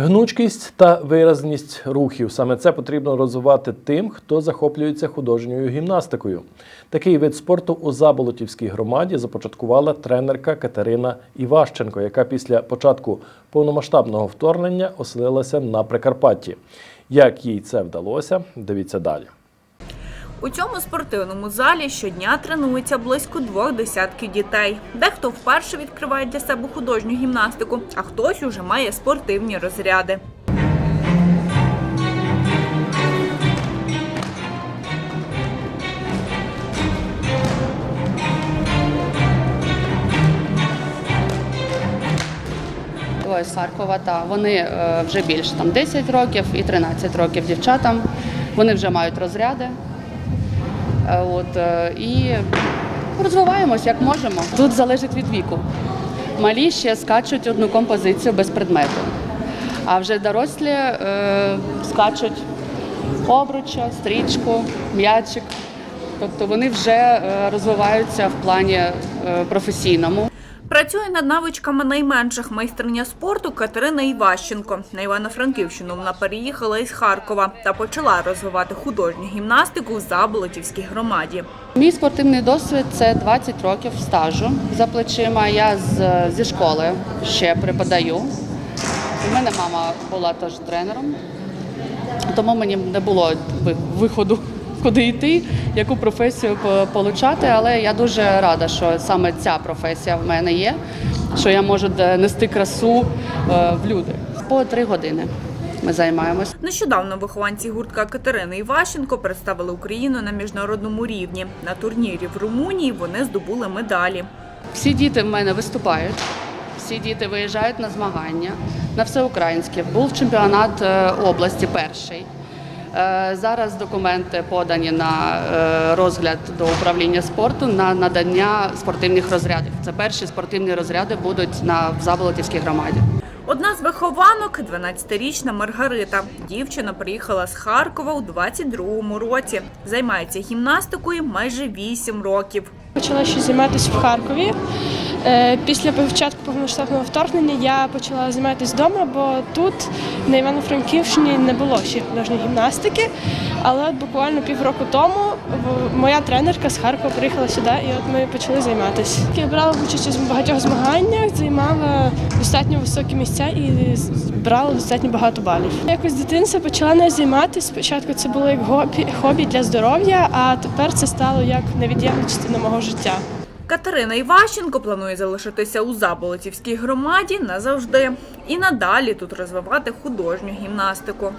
Гнучкість та виразність рухів саме це потрібно розвивати тим, хто захоплюється художньою гімнастикою. Такий вид спорту у Заболотівській громаді започаткувала тренерка Катерина Іващенко, яка після початку повномасштабного вторгнення оселилася на Прикарпатті. Як їй це вдалося, дивіться далі. У цьому спортивному залі щодня тренується близько двох десятків дітей. Дехто вперше відкриває для себе художню гімнастику, а хтось уже має спортивні розряди. З Харкова, та вони е, вже більше там 10 років і 13 років дівчатам. Вони вже мають розряди. Е, От, е, і розвиваємось як можемо. Тут залежить від віку. Малі ще скачуть одну композицію без предмету, а вже дорослі е, скачуть обруча, стрічку, м'ячик. Тобто вони вже е, розвиваються в плані професійному. Працює над навичками найменших майстриня спорту Катерина Іващенко. На Івано-Франківщину вона переїхала із Харкова та почала розвивати художню гімнастику в Заболотівській громаді. Мій спортивний досвід це 20 років стажу за плечима. Я з, зі школи ще преподаю. У мене мама була теж тренером, тому мені не було виходу, куди йти, яку професію получати. Але я дуже рада, що саме ця професія в мене є, що я можу нести красу е, в люди. По три години ми займаємось. Нещодавно вихованці гуртка Катерини Іващенко представили Україну на міжнародному рівні. На турнірі в Румунії вони здобули медалі. Всі діти в мене виступають. Всі діти виїжджають на змагання на всеукраїнське. Був чемпіонат е, області перший. Е, Зараз документи подані на е, розгляд до управління спорту на надання спортивних розрядів. Це перші спортивні розряди будуть на в Заболотівській громаді. Одна з вихованок – 12-річна Маргарита. Дівчина приїхала з Харкова у 22-му році. Займається гімнастикою майже 8 років. Почала ще займатися в Харкові. Е, Після початку повномасштабного вторгнення я почала займатися вдома, бо тут на Івано-Франківщині не було ще художньої гімнастики. Але от буквально півроку тому моя тренерка з Харкова приїхала сюди, і от ми почали займатися. Я брала участь у багатьох змаганнях, займала достатньо високі місця і брала достатньо багато балів. Якось з дитинства почала нею займатися. Спочатку це було як хобі для здоров'я, а тепер це стало як невід'ємна частина мого життя. Катерина Іващенко планує залишитися у Заболотівській громаді назавжди і надалі тут розвивати художню гімнастику.